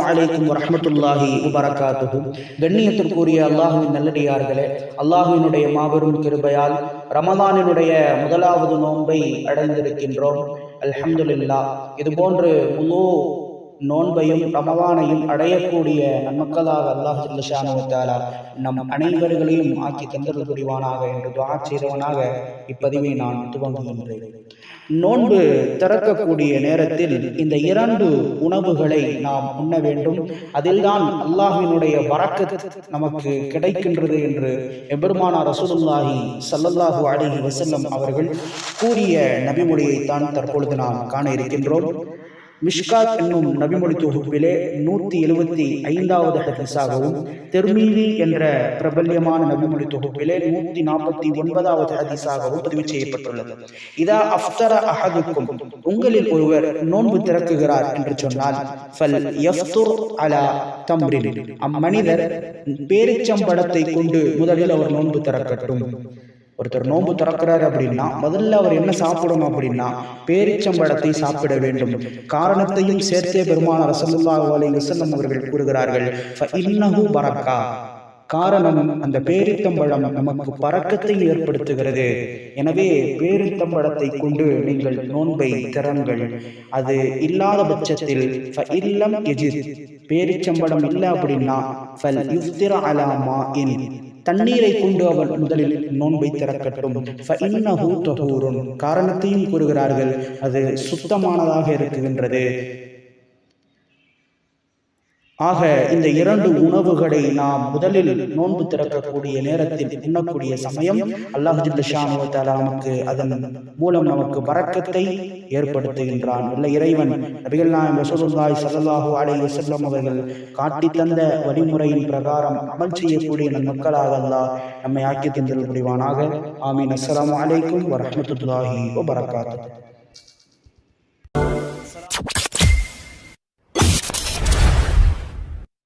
அலைக்கும் வரமத்துல்லாஹி வபரகாத்துஹு. கண்ணியத்திற்குரிய அல்லாஹுவின் நல்லடியார்களே அல்லாஹுவினுடைய மாபெரும் கிருபையால் ரமதானினுடைய முதலாவது நோன்பை அடைந்திருக்கின்றோம். அல்ஹம்துலில்லாஹ். இது போன்று முழு நோன்பையும் ரமவானையும் அடையக்கூடிய நன்மக்களாக அல்லாஹ் ஜல்லஷானுவத்தாலா நம் அனைவர்களையும் ஆக்கி தந்தல் புரிவானாக என்று துவா செய்தவனாக இப்பதிவை நான் துவங்குகின்றேன். நோன்பு திறக்கக்கூடிய நேரத்தில் இந்த இரண்டு உணவுகளை நாம் உண்ண வேண்டும். அதில்தான் அல்லாஹினுடைய வரக்கு நமக்கு கிடைக்கின்றது என்று எபெருமானா ரசூலுல்லாஹி சல்லல்லாஹு அலி வசல்லம் அவர்கள் கூறிய நபிமொழியைத்தான் தற்பொழுது நாம் காண இருக்கின்றோம். மிஷ்காத் என்னும் நபிமொழி தொகுப்பிலே நூற்றி எழுபத்தி ஐந்தாவது ஹதீஸாகவும் தெர்மீவி என்ற பிரபல்யமான நபிமொழி தொகுப்பிலே நூற்றி நாற்பத்தி ஒன்பதாவது ஹதீஸாகவும் பதிவு செய்யப்பட்டுள்ளது. இதா அஃப்தர அஹதுக்கும் உங்களில் ஒருவர் நோன்பு திறக்குகிறார் என்று சொன்னால் ஃபல் யஃப்துர் அலா தம்ரின். அம்மனிதர் பேரிச்சம்படத்தை கொண்டு முதலில் அவர் நோன்பு திறக்கட்டும். ஒருத்தர் நோன்பு திறக்கிறார் அப்படின்னா முதல்ல அவர் என்ன சாப்பிடணும் அப்படின்னா பேரிச்சம்பழத்தை சாப்பிட வேண்டும். காரணத்தையும் சேர்த்தே பெருமான ரசல்லாஹு அலைஹி வஸல்லம் அவர்கள் கூறுகிறார்கள். இன்னஹு பரக்கா. காரணம் அந்த பேரித்தம்பழம் நமக்கு பறக்கத்தை ஏற்படுத்துகிறது. எனவே பேரித்தம்பழத்தை கொண்டு நீங்கள் நோன்பை திறங்கள். அது இல்லாத பட்சத்தில் இல்லம் பேரிச்சம்பழம் இல்லை அப்படின்னா தண்ணீரை கொண்டு அவன் முதலில் நோன்பை திறக்கட்டும். காரணத்தையும் கூறுகிறார்கள். அது சுத்தமானதாக இருக்குகின்றது. ஆக இந்த இரண்டு உணவுகளை நாம் முதலில் நோன்பு திறக்கக்கூடிய நேரத்தில் உண்ணக்கூடிய சமயம் அல்லாஹு நமக்கு அதன் மூலம் நமக்கு வரக்கத்தை ஏற்படுத்துகின்றான். உள்ள இறைவன் நபிகள் நாயம் ரசூலுல்லாஹி ஸல்லல்லாஹு அலைஹி வஸல்லம் அவர்கள் காட்டி தந்த வழிமுறையின் பிரகாரம் அமல் செய்யக்கூடிய நம் மக்களாக அல்லாஹ் நம்மை ஆக்கி தந்தல் புரிவானாக ஆமீன். அஸ்ஸலாமு அலைக்கும் வரஹ்மத்துல்லாஹி வபரகாத்துஹு.